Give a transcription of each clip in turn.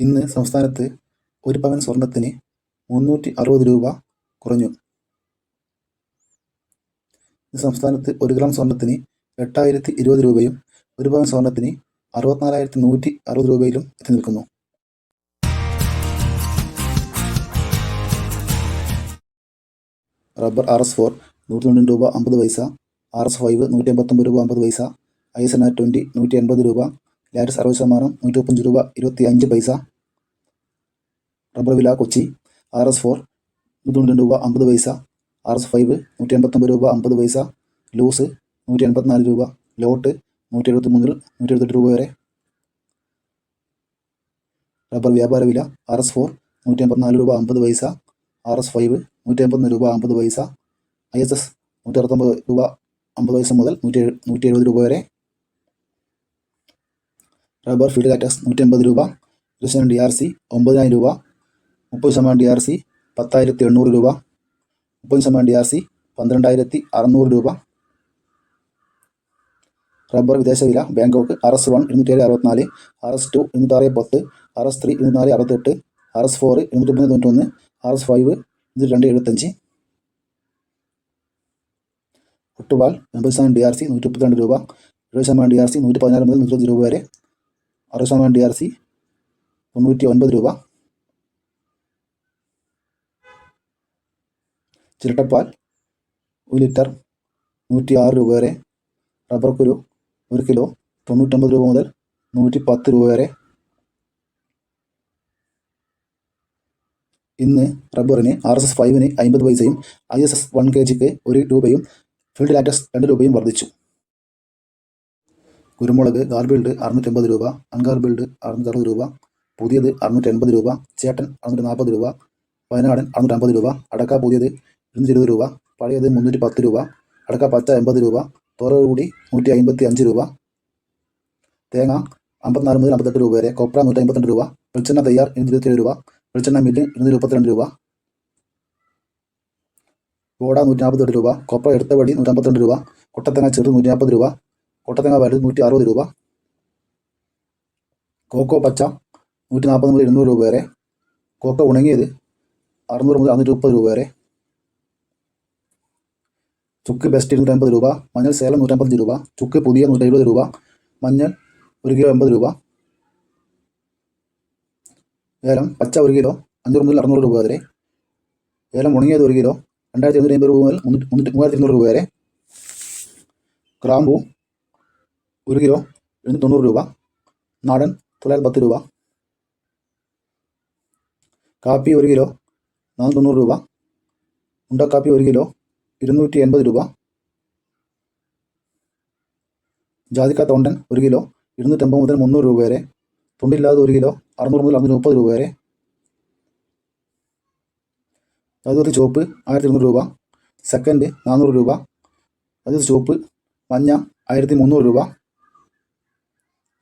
ഇന്ന് സംസ്ഥാനത്ത് ഒരു പവൻ സ്വർണത്തിന് മുന്നൂറ്റി അറുപത് രൂപ കുറഞ്ഞു. ഇന്ന് സംസ്ഥാനത്ത് ഒരു ഗ്രാം സ്വർണത്തിന് എട്ടായിരത്തി ഇരുപത് രൂപയും ഒരു പവൻ സ്വർണത്തിന് അറുപത്തിനാലായിരത്തി നൂറ്റി അറുപത് രൂപയിലും എത്തി നിൽക്കുന്നു. റബ്ബർ ആർ എസ് ഫോർ നൂറ്റി തൊണ്ണൂറ് രൂപ അമ്പത് പൈസ ആർ എസ് ഫൈവ് നൂറ്റി എൺപത്തൊമ്പത് രൂപ അമ്പത് പൈസ I S N R twenty നൂറ്റി എൺപത് രൂപ ലാറ്റസ് അറുപത് ശതമാനം നൂറ്റി മുപ്പത്തഞ്ച് രൂപ ഇരുപത്തി അഞ്ച് പൈസ റബ്ബർ വില കൊച്ചി ആർ എസ് ഫോർ നൂറ്റി രൂപ അമ്പത് പൈസ ആർ എസ് ഫൈവ് നൂറ്റി എൺപത്തൊമ്പത് രൂപ അമ്പത് പൈസ ലൂസ് നൂറ്റി എൺപത്തിനാല് രൂപ ലോട്ട് നൂറ്റി എഴുപത്തി മൂന്നിൽ നൂറ്റി എഴുപത്തെട്ട് രൂപ വരെ. റബ്ബർ വ്യാപാര വില ആർ എസ് ഫോർ നൂറ്റി എൺപത്തിനാല് രൂപ അമ്പത് പൈസ ആർ എസ് ഫൈവ് നൂറ്റി എൺപത്തൊന്ന് രൂപ അമ്പത് പൈസ ഐ എസ് എസ് നൂറ്റി അറുപത്തൊമ്പത് രൂപ അമ്പത് പൈസ മുതൽ നൂറ്റി നൂറ്റി എഴുപത് രൂപ വരെ. റബ്ബർ ഫീഡ് കാറ്റസ് നൂറ്റി അമ്പത് രൂപ ഇരുപത് ഡി ആർ സി ഒമ്പതിനായിരം രൂപ മുപ്പത് ശതമാനം ഡി ആർ സി പത്തായിരത്തി എണ്ണൂറ് രൂപ. മുപ്പത് ശതമാനം ഡി ആർ സി പന്ത്രണ്ടായിരത്തി അറുന്നൂറ് രൂപ. റബ്ബർ വിദേശ വില ബാങ്കോക്ക് ആർ എസ് വൺ ഇരുന്നൂറ്റി അറുപത്തിനാല് ആർ എസ് ടു ഇരുന്നൂറ്റാറ് പത്ത് ആർ എസ് ത്രീ ഇരുന്നൂറ്റി അറുപത്തെട്ട് ആർ എസ് ഫോർ ഇരുന്നൂറ്റി മൂന്ന് തൊണ്ണൂറ്റൊന്ന് ആർ എസ് ഫൈവ് ഇരുന്നൂറ്റി രണ്ട് എഴുപത്തഞ്ച് ഒട്ടുപാൽ എൺപത് ശതമാനം ഡി ആർ സി നൂറ്റി മുപ്പത്തിരണ്ട് രൂപ എഴുപത് ശതമാനം ഡി ആർ സി നൂറ്റി പതിനാല് മുതൽ നൂറ്റി രൂപ വരെ അറുപത് ശതമാനം ഡി ആർ സി തൊണ്ണൂറ്റി ഒൻപത് രൂപ. ചിരട്ടപ്പാൽ ഒരു ലിറ്റർ നൂറ്റി ആറ് രൂപ വരെ റബ്ബർ കുരു ഒരു കിലോ തൊണ്ണൂറ്റൊമ്പത് രൂപ മുതൽ നൂറ്റി പത്ത് രൂപ വരെ. ഇന്ന് റബ്ബറിന് ആർ എസ് എസ് ഫൈവിന് അമ്പത് പൈസയും I S S one K ജിക്ക് ഒരു രൂപയും ഫീൽഡ് ലാറ്റസ് രണ്ട് രൂപയും വർദ്ധിച്ചു. കുരുമുളക് ഗാർബിൾഡ് അറുന്നൂറ്റമ്പത് രൂപ അൺഗാർബിൾഡ് അറുന്നൂറ്ററുപത് രൂപ പുതിയത് അറുന്നൂറ്റി എൺപത് രൂപ ചേട്ടൻ അറുന്നൂറ്റി നാൽപ്പത് രൂപ വയനാടൻ അറുന്നൂറ്റമ്പത് രൂപ അടക്ക പുതിയത് ഇരുന്നൂറ്റി ഇരുപത് രൂപ പഴയത് മുന്നൂറ്റി പത്ത് രൂപ അടക്ക പച്ച എൺപത് രൂപ തോറകൂടി നൂറ്റി അമ്പത്തി അഞ്ച് രൂപ. തേങ്ങ അമ്പത്തിനാല് മുതൽ അമ്പത്തെട്ട് രൂപ വരെ കൊപ്ര നൂറ്റി അമ്പത്തിരണ്ട് രൂപ വെളിച്ചെണ്ണ തയ്യാർ ഇരുന്നൂറ്റി രൂപ വെളിച്ചെണ്ണ മില്ല് ഇരുന്നൂറ്റി മുപ്പത്തിരണ്ട് രൂപ. ഓട നൂറ്റി നാൽപ്പത്തെട്ട് രൂപ കൊപ്ര എടുത്ത വടി നൂറ്റി അമ്പത്തിരണ്ട് രൂപ കൊട്ടത്തേങ്ങ ചെറു നൂറ്റി നാൽപ്പത് രൂപ കൊട്ടത്തേങ്ങ വലുത് നൂറ്റി അറുപത് രൂപ. കോക്കോ പച്ച നൂറ്റി നാൽപ്പത് മുതൽ ഇരുന്നൂറ് രൂപ വരെ കോക്കോ ഉണങ്ങിയത് അറുന്നൂറ് മുതൽ അഞ്ഞൂറ്റി മുപ്പത് രൂപ വരെ. ചുക്ക് ബെസ്റ്റ് ഇരുന്നൂറ്റമ്പത് രൂപ മഞ്ഞൾ സേലം നൂറ്റമ്പത്തഞ്ച് രൂപ ചുക്ക് പുതിയ നൂറ്റി എഴുപത് രൂപ മഞ്ഞൾ ഒരു കിലോ എൺപത് രൂപ. ഏലം പച്ച ഒരു കിലോ അഞ്ഞൂറ് മുതൽ അറുന്നൂറ് രൂപ വരെ. ഏലം ഉണങ്ങിയത് ഒരു കിലോ രണ്ടായിരത്തി എഴുന്നൂറ്റി അമ്പത് രൂപ മുതൽ മുന്നൂറ്റി മൂവായിരത്തി ഇരുന്നൂറ് രൂപ വരെ. ക്രാമ്പു ഒരു കിലോ എഴുന്നൂറ്റി തൊണ്ണൂറ് രൂപ. നാടൻ തൊള്ളായിരത്തി പത്ത് രൂപ. കാപ്പി ഒരു കിലോ നാനൂറ്റി തൊണ്ണൂറ് രൂപ. ഉണ്ടക്കാപ്പി ഒരു കിലോ ഇരുന്നൂറ്റി എൺപത് രൂപ. ജാതിക്ക തൊണ്ടൻ ഒരു കിലോ ഇരുന്നൂറ്റമ്പത് മുതൽ മുന്നൂറ് രൂപ വരെ. തൊണ്ടില്ലാതെ ഒരു കിലോ അറുന്നൂറ് മുതൽ അറുന്നൂറ്റി മുപ്പത് രൂപ വരെ. അതുപോലെ ചുവപ്പ് ആയിരത്തി ഇരുന്നൂറ് രൂപ. സെക്കൻഡ് നാനൂറ് രൂപ. അതുപോലെ ചുവപ്പ് മഞ്ഞ ആയിരത്തി മുന്നൂറ് രൂപ.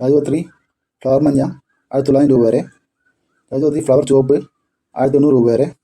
ജാതിപത്രി ഫ്ലവർ മഞ്ഞ ആയിരത്തി തൊള്ളായിരം രൂപ വരെ. അതുപോലെ ഫ്ലവർ ചുവപ്പ് ആയിരത്തി എണ്ണൂറ് രൂപ വരെ.